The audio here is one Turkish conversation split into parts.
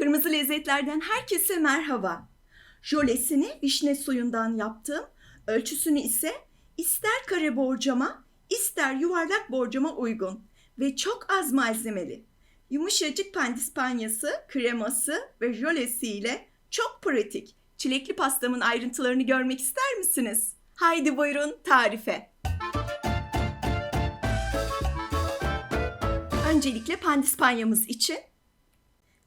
Kırmızı lezzetlerden herkese merhaba. Jölesini vişne suyundan yaptım. Ölçüsünü ise ister kare borcama, ister yuvarlak borcama uygun ve çok az malzemeli. Yumuşacık pandispanyası, kreması ve jölesiyle çok pratik. Çilekli pastamın ayrıntılarını görmek ister misiniz? Haydi buyurun tarife. Öncelikle pandispanyamız için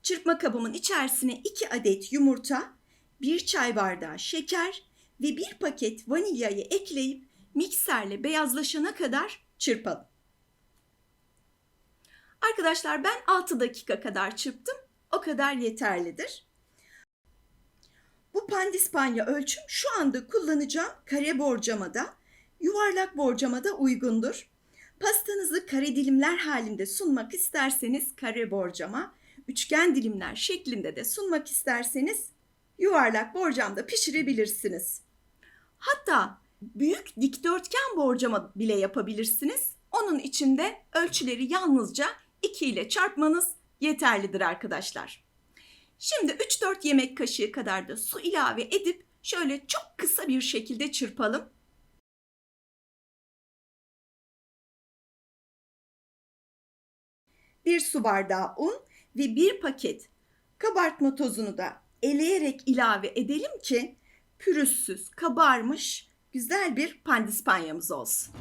çırpma kabımın içerisine 2 adet yumurta, 1 çay bardağı şeker ve 1 paket vanilyayı ekleyip mikserle beyazlaşana kadar çırpalım. Arkadaşlar ben 6 dakika kadar çırptım. O kadar yeterlidir. Bu pandispanya ölçüm şu anda kullanacağım kare borcamada, yuvarlak borcamada uygundur. Pastanızı kare dilimler halinde sunmak isterseniz kare borcama, üçgen dilimler şeklinde de sunmak isterseniz yuvarlak borcamda pişirebilirsiniz. Hatta büyük dikdörtgen borcama bile yapabilirsiniz. Onun için de ölçüleri yalnızca 2 ile çarpmanız yeterlidir arkadaşlar. Şimdi 3-4 yemek kaşığı kadar da su ilave edip şöyle çok kısa bir şekilde çırpalım. Bir su bardağı un ve bir paket kabartma tozunu da eleyerek ilave edelim ki pürüzsüz, kabarmış, güzel bir pandispanyamız olsun.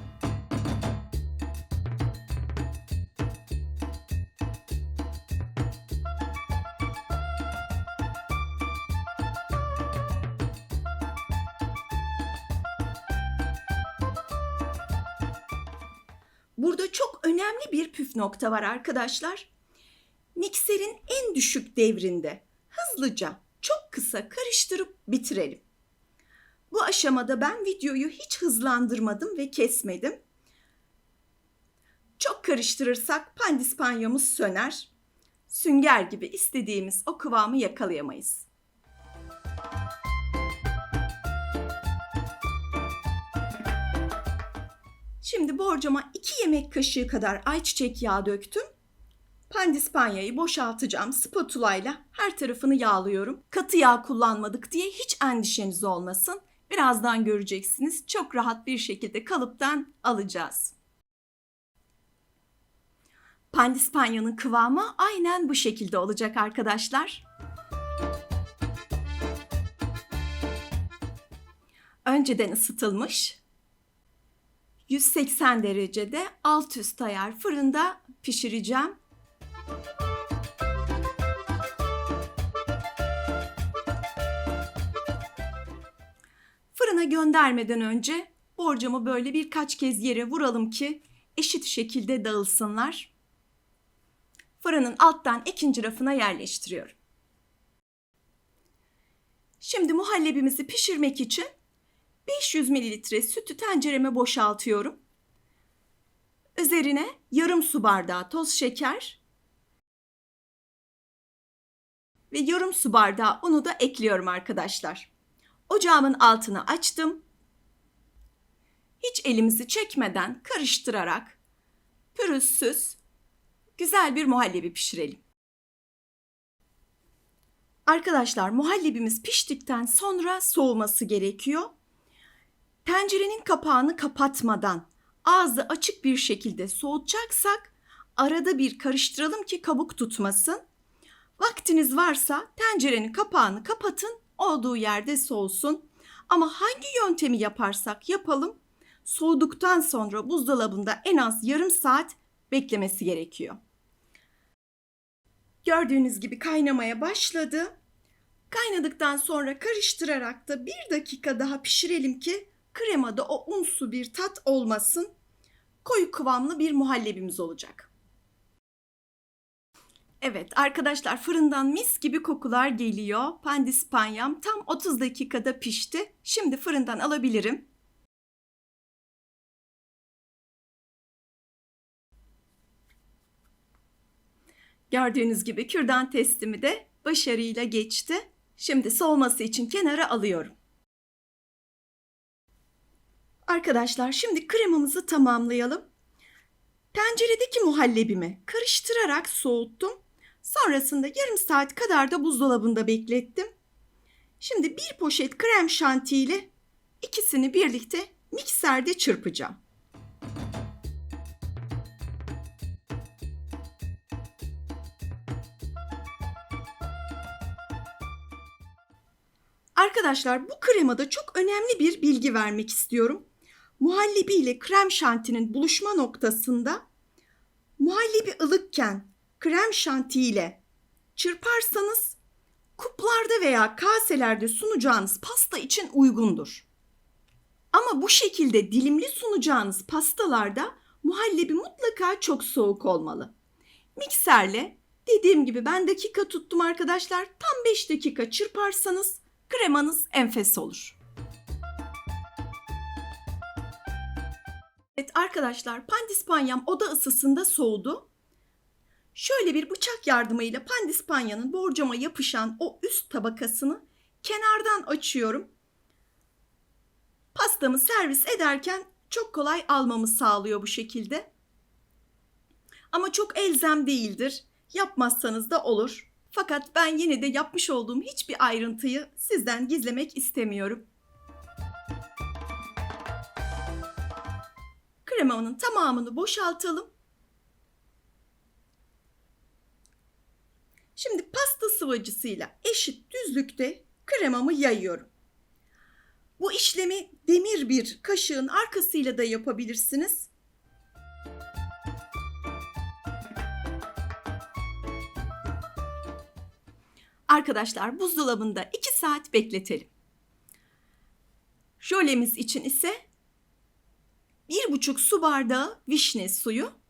Burada çok önemli bir püf nokta var arkadaşlar. Mikserin en düşük devrinde hızlıca çok kısa karıştırıp bitirelim. Bu aşamada ben videoyu hiç hızlandırmadım ve kesmedim. Çok karıştırırsak pandispanyamız söner. Sünger gibi istediğimiz o kıvamı yakalayamayız. Şimdi borcama 2 yemek kaşığı kadar ayçiçek yağı döktüm. Pandispanyayı boşaltacağım spatula ile her tarafını yağlıyorum. Katı yağ kullanmadık diye hiç endişeniz olmasın. Birazdan göreceksiniz. Çok rahat bir şekilde kalıptan alacağız. Pandispanyanın kıvamı aynen bu şekilde olacak arkadaşlar. Önceden ısıtılmış 180 derecede alt üst ayar fırında pişireceğim. Fırına göndermeden önce borcamı böyle birkaç kez yere vuralım ki eşit şekilde dağılsınlar. Fırının alttan ikinci rafına yerleştiriyorum. Şimdi muhallebimizi pişirmek için 500 mililitre sütü tencereme boşaltıyorum. Üzerine yarım su bardağı toz şeker ve yarım su bardağı unu da ekliyorum arkadaşlar. Ocağımın altını açtım. Hiç elimizi çekmeden karıştırarak pürüzsüz güzel bir muhallebi pişirelim. Arkadaşlar muhallebimiz piştikten sonra soğuması gerekiyor. Tencerenin kapağını kapatmadan ağzı açık bir şekilde soğutacaksak arada bir karıştıralım ki kabuk tutmasın. Vaktiniz varsa tencerenin kapağını kapatın, olduğu yerde soğusun. Ama hangi yöntemi yaparsak yapalım, soğuduktan sonra buzdolabında en az yarım saat beklemesi gerekiyor. Gördüğünüz gibi kaynamaya başladı. Kaynadıktan sonra karıştırarak da bir dakika daha pişirelim ki kremada o unsu bir tat olmasın. Koyu kıvamlı bir muhallebimiz olacak. Evet arkadaşlar fırından mis gibi kokular geliyor. Pandispanyam tam 30 dakikada pişti. Şimdi fırından alabilirim. Gördüğünüz gibi kürdan testimi de başarıyla geçti. Şimdi soğuması için kenara alıyorum. Arkadaşlar şimdi kremamızı tamamlayalım. Tenceredeki muhallebimi karıştırarak soğuttum. Sonrasında yarım saat kadar da buzdolabında beklettim. Şimdi bir poşet krem şanti ile ikisini birlikte mikserde çırpacağım. Arkadaşlar bu kremada çok önemli bir bilgi vermek istiyorum. Muhallebi ile krem şantinin buluşma noktasında muhallebi ılıkken krem şanti ile çırparsanız kuplarda veya kaselerde sunacağınız pasta için uygundur. Ama bu şekilde dilimli sunacağınız pastalarda muhallebi mutlaka çok soğuk olmalı. Mikserle dediğim gibi ben dakika tuttum arkadaşlar. Tam 5 dakika çırparsanız kremanız enfes olur. Evet arkadaşlar pandispanyam oda ısısında soğudu. Şöyle bir bıçak yardımıyla pandispanyanın borcama yapışan o üst tabakasını kenardan açıyorum. Pastamı servis ederken çok kolay almamı sağlıyor bu şekilde. Ama çok elzem değildir. Yapmazsanız da olur. Fakat ben yine de yapmış olduğum hiçbir ayrıntıyı sizden gizlemek istemiyorum. Kremanın tamamını boşaltalım. Şimdi pasta sıvacısıyla eşit düzlükte kremamı yayıyorum. Bu işlemi demir bir kaşığın arkasıyla da yapabilirsiniz. Arkadaşlar buzdolabında 2 saat bekletelim. Jölemiz için ise 1,5 su bardağı vişne suyu.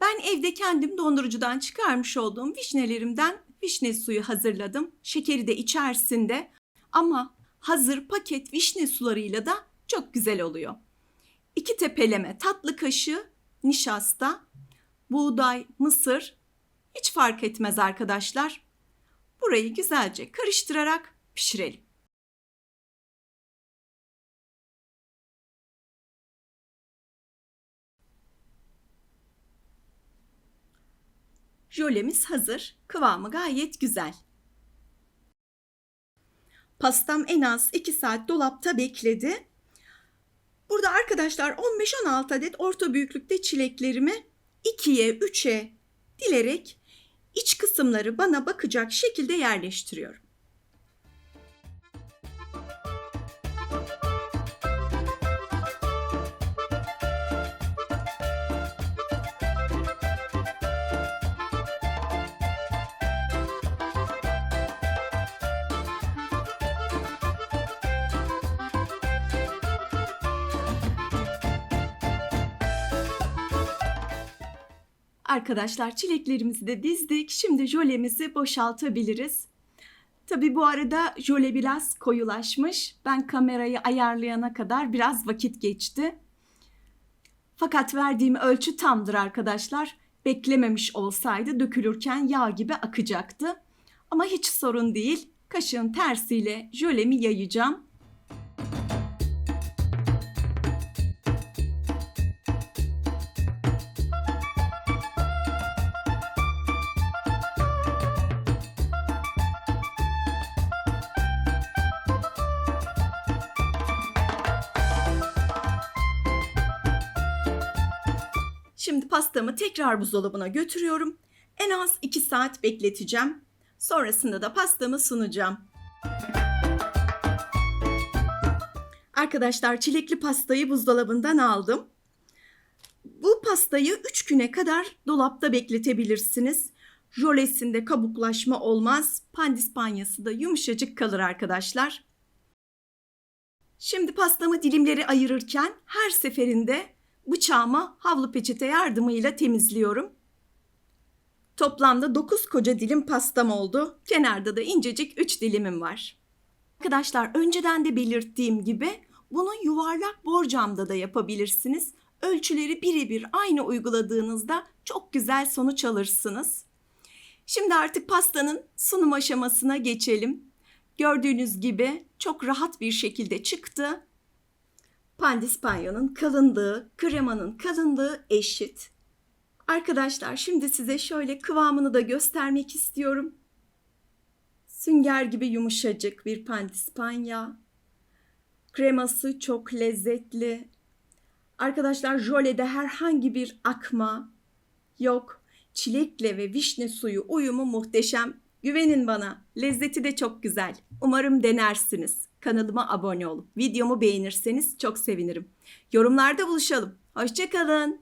Ben evde kendim dondurucudan çıkarmış olduğum vişnelerimden vişne suyu hazırladım. Şekeri de içerisinde ama hazır paket vişne sularıyla da çok güzel oluyor. İki tepeleme tatlı kaşığı nişasta, buğday, mısır hiç fark etmez arkadaşlar. Burayı güzelce karıştırarak pişirelim. Jölemiz hazır. Kıvamı gayet güzel. Pastam en az 2 saat dolapta bekledi. Burada arkadaşlar 15-16 adet orta büyüklükte çileklerimi 2'ye 3'e dilerek iç kısımları bana bakacak şekilde yerleştiriyorum. Arkadaşlar çileklerimizi de dizdik. Şimdi jölemizi boşaltabiliriz. Tabi bu arada jöle biraz koyulaşmış. Ben kamerayı ayarlayana kadar biraz vakit geçti. Fakat verdiğim ölçü tamdır arkadaşlar. Beklememiş olsaydı dökülürken yağ gibi akacaktı. Ama hiç sorun değil. Kaşığın tersiyle jölemi yayacağım. Pastamı tekrar buzdolabına götürüyorum. En az 2 saat bekleteceğim. Sonrasında da pastamı sunacağım. Arkadaşlar çilekli pastayı buzdolabından aldım. Bu pastayı 3 güne kadar dolapta bekletebilirsiniz. Jölesinde kabuklaşma olmaz. Pandispanyası da yumuşacık kalır arkadaşlar. Şimdi pastamı dilimleri ayırırken her seferinde bıçağımı havlu peçete yardımıyla temizliyorum. Toplamda 9 koca dilim pastam oldu. Kenarda da incecik 3 dilimim var. Arkadaşlar önceden de belirttiğim gibi bunu yuvarlak borcamda da yapabilirsiniz. Ölçüleri birebir aynı uyguladığınızda çok güzel sonuç alırsınız. Şimdi artık pastanın sunum aşamasına geçelim. Gördüğünüz gibi çok rahat bir şekilde çıktı. Pandispanya'nın kalınlığı, kremanın kalınlığı eşit. Arkadaşlar şimdi size şöyle kıvamını da göstermek istiyorum. Sünger gibi yumuşacık bir pandispanya. Kreması çok lezzetli. Arkadaşlar jölede herhangi bir akma yok. Çilekle ve vişne suyu uyumu muhteşem. Güvenin bana. Lezzeti de çok güzel. Umarım denersiniz. Kanalıma abone olup videomu beğenirseniz çok sevinirim. Yorumlarda buluşalım. Hoşçakalın.